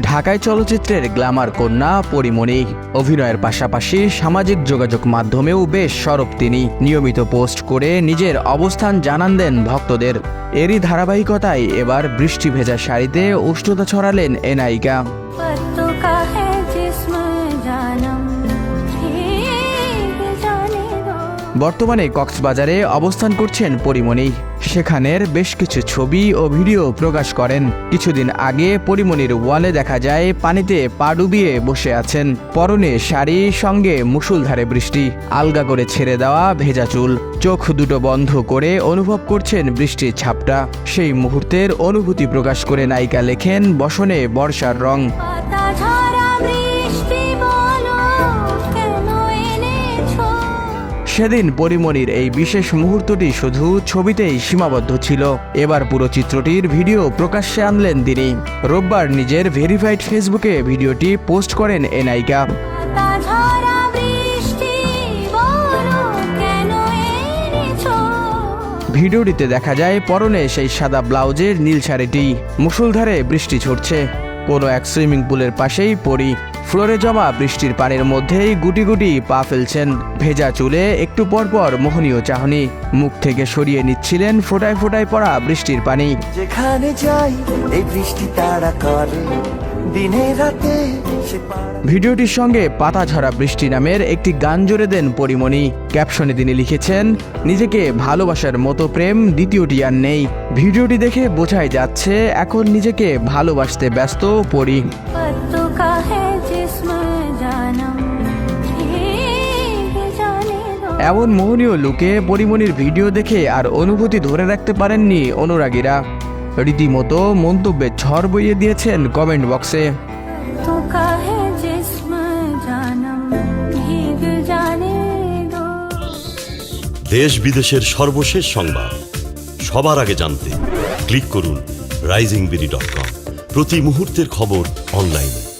ঢাকায় চলচ্চিত্রের গ্ল্যামার কন্যা পরিমণি অভিনয়ের পাশাপাশি সামাজিক যোগাযোগ মাধ্যমেও বেশ সরব তিনি। নিয়মিত পোস্ট করে নিজের অবস্থান জানান দেন ভক্তদের। এরই ধারাবাহিকতায় এবার বৃষ্টি ভেজা শাড়িতে উষ্ণতা ছড়ালেন এ নায়িকা বর্তমানে কক্সবাজারে অবস্থান করছেন পরিমণি। সেখানের বেশ কিছু ছবি ও ভিডিও প্রকাশ করেন। কিছুদিন আগে পরিমণির ওয়ালে দেখা যায়, পানিতে পা ডুবিয়ে বসে আছেন। পরনে শাড়ি, সঙ্গে মুষলধারে বৃষ্টি। আলগা করে ছেড়ে দেওয়া ভেজা চুল। চোখ দুটো বন্ধ করে অনুভব করছেন বৃষ্টির ছাপটা। সেই মুহূর্তের অনুভূতি প্রকাশ করে নায়িকা লেখেন, বসনে বর্ষার রং। বৃষ্টি সেদিন পরিমণির এই বিশেষ মুহূর্তটি শুধু ছবিতেই সীমাবদ্ধ ছিল। এবার পুরো চিত্রটির ভিডিও প্রকাশ্যে আনলেন তিনি। রোববার নিজের ভেরিফাইড ফেসবুকে ভিডিওটি পোস্ট করেন এ নায়িকা ভিডিওটিতে দেখা যায় পরনে সেই সাদা ব্লাউজের নীল শাড়িটি। মুষলধারে বৃষ্টি ঝরছে। কোনো এক সুইমিং পুলের পাশেই পড়ি। ফ্লোরে জমা বৃষ্টির পানির মধ্যেই গুটি গুটি পা ফেলছেন ভেজা চুলে একটু পরপর মোহনীয় চাহনি। মুখ থেকে সরিয়ে নিচ্ছিলেন ফোটায় ফোটায় পড়া বৃষ্টির পানি। যেখানে যাই এই বৃষ্টি তাড়া করে। দিনে রাতে ভিডিওটির সঙ্গে পাতা ঝরা বৃষ্টি নামের একটি গান জুড়ে দেন পরিমণি। ক্যাপশনে তিনি লিখেছেন নিজেকে ভালোবাসার মতো প্রেম দ্বিতীয়টি আর নেই। ভিডিওটি দেখে বোঝাই যাচ্ছে এখন নিজেকে ভালোবাসতে ব্যস্ত পরি এমন মোহনীয় লুকে পরিমণির ভিডিও দেখে আর অনুভূতি ধরে রাখতে পারেননি অনুরাগীরা। রীতিমতো মন্তব্যে ঝড় বইয়ে দিয়েছেন কমেন্ট বক্সে। দেশ বিদেশের সর্বশেষ সংবাদ। সবার আগে জানতে ক্লিক করুন রাইজিং বিডি ডট কম। প্রতি মুহূর্তের খবর অনলাইনে।